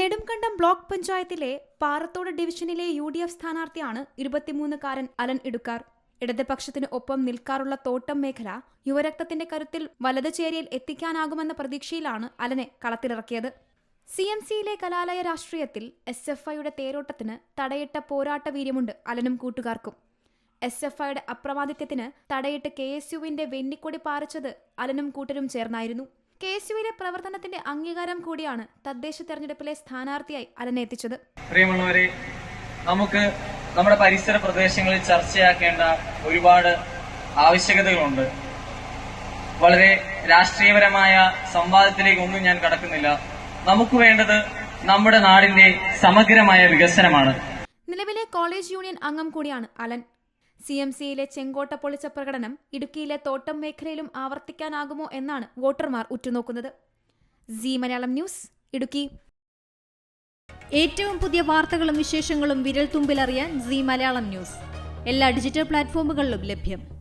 Nedumkandam block പഞ്ചായത്തിലെ പാറത്തോട് ഡിവിഷനിലെ U D F സ്ഥാനാർത്ഥിയാണ് ഇരുപത്തിമൂന്നുകാരൻ അലൻ ഇടുക്കാർ. ഇടതുപക്ഷത്തിന് ഒപ്പം നിൽക്കാറുള്ള തോട്ടം മേഖല യുവരക്തത്തിന്റെ കരുത്തിൽ വലത് ചേരിയിൽ എത്തിക്കാനാകുമെന്ന പ്രതീക്ഷയിലാണ് അലനെ കളത്തിലിറക്കിയത്. സി എം സിയിലെ കലാലയ രാഷ്ട്രീയത്തിൽ എസ് എഫ് ഐയുടെ തേരോട്ടത്തിന് തടയിട്ട പോരാട്ട വീര്യമുണ്ട് അലനും കൂട്ടുകാർക്കും. എസ് എഫ് ഐയുടെ അപ്രമാദിത്യത്തിന് തടയിട്ട് കെ എസ് യുവിന്റെ വെന്നിക്കൊടി പാറിച്ചത് അലനും കൂട്ടരും ചേർന്നായിരുന്നു. കെ എസ് പ്രവർത്തനത്തിന്റെ അംഗീകാരം കൂടിയാണ് തദ്ദേശ തെരഞ്ഞെടുപ്പിലെ സ്ഥാനാർത്ഥിയായി അലനെ എത്തിച്ചത്. പ്രിയമുള്ളവരെ നമുക്ക് നമ്മുടെ പരിസര പ്രദേശങ്ങളിൽ ചർച്ചയാക്കേണ്ട ഒരുപാട് ആവശ്യകതകളുണ്ട്. വളരെ രാഷ്ട്രീയപരമായ സംവാദത്തിലേക്ക് ഒന്നും ഞാൻ കടക്കുന്നില്ല. നമുക്ക് വേണ്ടത് നമ്മുടെ നാടിന്റെ സമഗ്രമായ വികസനമാണ്. നിലവിലെ കോളേജ് യൂണിയൻ അംഗം കൂടിയാണ് അലൻ. സി എം സിയിലെ ചെങ്കോട്ട പൊളിച്ച പ്രകടനം ഇടുക്കിയിലെ തോട്ടം മേഖലയിലും ആവർത്തിക്കാനാകുമോ എന്നാണ് വോട്ടർമാർ ഉറ്റുനോക്കുന്നത്. Zee Malayalam News Idukki. ഏറ്റവും പുതിയ വാർത്തകളും വിശേഷങ്ങളും വിരൽ തുമ്പിലറിയാൻ സി മലയാളം ന്യൂസ്. എല്ലാ ഡിജിറ്റൽ പ്ലാറ്റ്ഫോമുകളിലും ലഭ്യം.